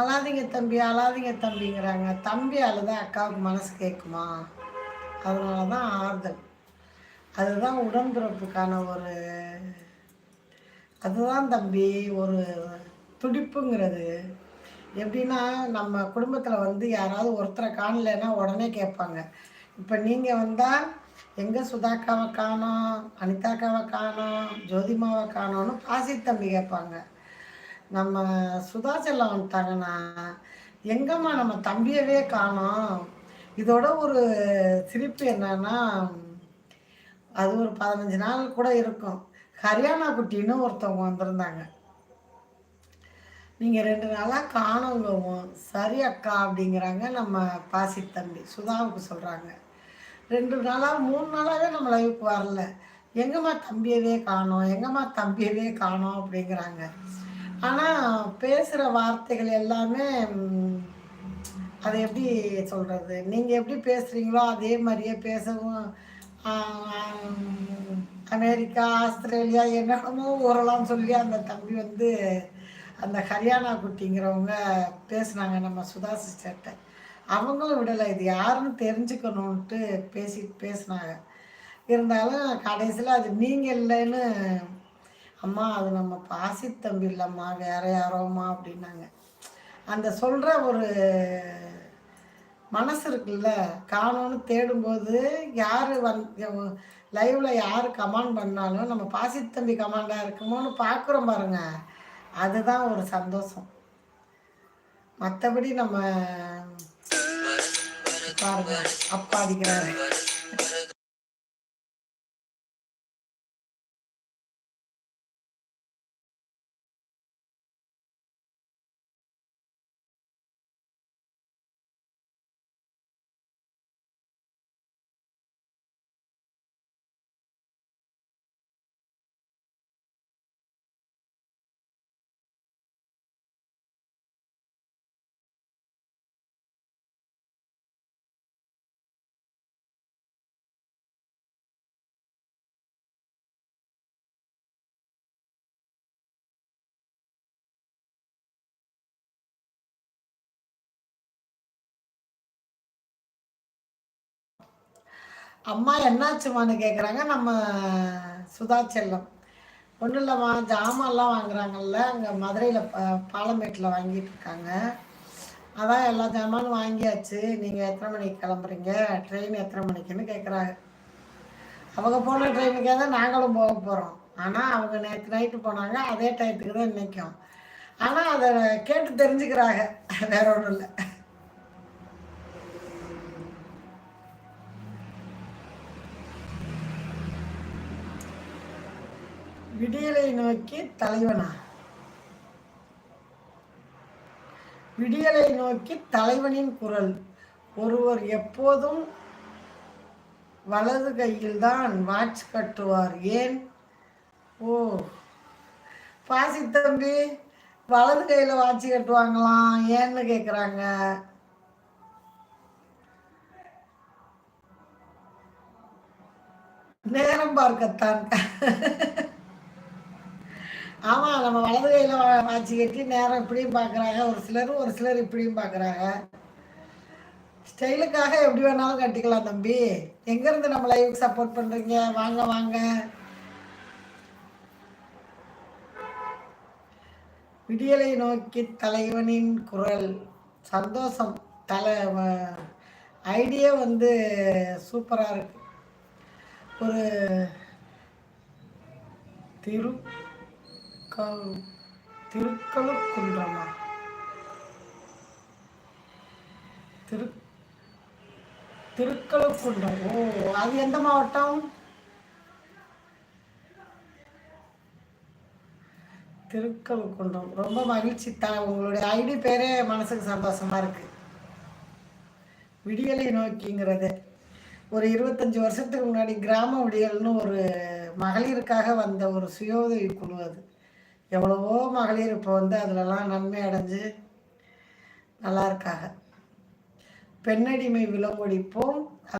அழாதீங்க தம்பி அழாதீங்க தம்பிங்கிறாங்க. தம்பி தான் அக்காவுக்கு மனசு கேட்குமா? அதனால தான் ஆறுதல். அதுதான் உடன்பிறப்புக்கான ஒரு அதுதான் தம்பி ஒரு துடிப்புங்கிறது. எப்படின்னா நம்ம குடும்பத்தில் வந்து யாராவது ஒருத்தரை காணலைன்னா உடனே கேட்பாங்க. இப்போ நீங்கள் வந்தால் எங்கே சுதாக்காவை காணோம் அனிதாக்காவை காணோம் ஜோதிமாவை காணோன்னு பாசி தம்பி கேட்பாங்க. நம்ம சுதா செல்லம் வந்துட்டாங்கன்னா எங்கம்மா நம்ம தம்பியவே காணோம். இதோட ஒரு சிரிப்பு என்னன்னா அது ஒரு பதினஞ்சு நாள் கூட இருக்கும். ஹரியானா குட்டின்னு ஒருத்தவங்க வந்திருந்தாங்க. நீங்கள் ரெண்டு நாளாக காணவங்கவும் சரி அக்கா அப்படிங்கிறாங்க நம்ம பாசி தம்பி. சுதாவுக்கு சொல்கிறாங்க ரெண்டு நாளாக மூணு நாளாகவே நம்ம லைவுக்கு வரல. எங்கம்மா தம்பியவே காணோம் எங்கம்மா தம்பியவே காணோம் அப்படிங்கிறாங்க. ஆனால் பேசுகிற வார்த்தைகள் எல்லாமே அது எப்படி சொல்கிறது நீங்கள் எப்படி பேசுகிறீங்களோ அதே மாதிரியே பேசவும் அமெரிக்கா ஆஸ்திரேலியா என்னென்னமோ ஊரெல்லாம் சொல்லி அந்த தம்பி வந்து அந்த ஹரியானா குட்டிங்கிறவங்க பேசுனாங்க நம்ம சுதா சிஸ்டர்கிட்ட. அவங்களும் விடலை இது யாருன்னு தெரிஞ்சுக்கணுன்ட்டு பேசி பேசுனாங்க. இருந்தாலும் கடைசியில் அது நீங்கள் இல்லைன்னு அம்மா அது நம்ம பாசி தம்பி இல்லைம்மா வேற யாரோம்மா அப்படின்னாங்க. அந்த சொல்கிற ஒரு மனசு இருக்குல்ல காணோன்னு தேடும்போது யார் வந் லைவில் யார் கமெண்ட் பண்ணாலும் நம்ம பாசித்தம்பி கமாண்டாக இருக்குமோன்னு பார்க்குறோம் பாருங்க. அதுதான் ஒரு சந்தோஷம். மற்றபடி நம்ம பாருங்க அப்பா அடிக்கிறாரு அம்மா என்னாச்சுமான்னு கேட்குறாங்க நம்ம சுதா செல்லம். ஒன்றும் இல்லைம்மா ஜாமான்லாம் வாங்குறாங்கல்ல. அங்கே மதுரையில் ப பாலமேட்டில் வாங்கிட்டு இருக்காங்க. அதான் எல்லா ஜாமானும் வாங்கியாச்சு. நீங்கள் எத்தனை மணிக்கு கிளம்புறீங்க? ட்ரெயின் எத்தனை மணிக்குன்னு கேட்குறாங்க அவங்க போன ட்ரெயினுக்கே தான் நாங்களும் போக போகிறோம் ஆனால் அவங்க நேற்று நைட்டு போனாங்க. அதே டயத்துக்கு தான் இன்றைக்கும் ஆனால் அதை கேட்டு தெரிஞ்சுக்கிறாங்க. வேற ஒன்றும் இல்லை. விடியலை நோக்கி தலைவனா? விடியலை நோக்கி தலைவனின் குரல். ஒருவர் எப்போதும் வலது கையில்தான் வாட்ச் கட்டுவார். ஏன்? ஓ பாசி தம்பி வலது கையில் வாட்ச் கட்டுவாங்களாம். ஏன்னு கேட்குறாங்க நேரம் பார்க்கத்தான். ஆமாம் நம்ம வலது கையில் வாட்சி கட்டி நேரம் இப்படியும் பார்க்குறாங்க ஒரு சிலர் ஒரு சிலர் இப்படியும் பார்க்குறாங்க ஸ்டைலுக்காக எப்படி வேணாலும் கட்டிக்கலாம் தம்பி. எங்கேருந்து நம்ம லைவுக்கு சப்போர்ட் பண்ணுறீங்க வாங்க வாங்க. விடியலை நோக்கி தலைவனின் குரல். சந்தோஷம். தலை ஐடியா வந்து சூப்பராக இருக்கு. ஒரு திரு திருக்கழுக்குன்றமா திரு திருக்கழுக்குன்றம் ஓ அது எந்த மாவட்டம்? திருக்கழுக்குன்றம் ரொம்ப மகிழ்ச்சி தான் உங்களுடைய ஐடி பேரே மனசுக்கு சந்தோஷமா இருக்கு. விடியலை நோக்கிங்கிறது. ஒரு இருபத்தஞ்சி வருஷத்துக்கு முன்னாடி கிராம விடியல்னு ஒரு மகளிருக்காக வந்த ஒரு சுய உதவி குழு அது. எவ்வளவோ மகளிர் இப்போ வந்து அதிலலாம் நன்மை அடைஞ்சு நல்லா இருக்காங்க பெண்ணடிமை விலங்கொடிப்போம்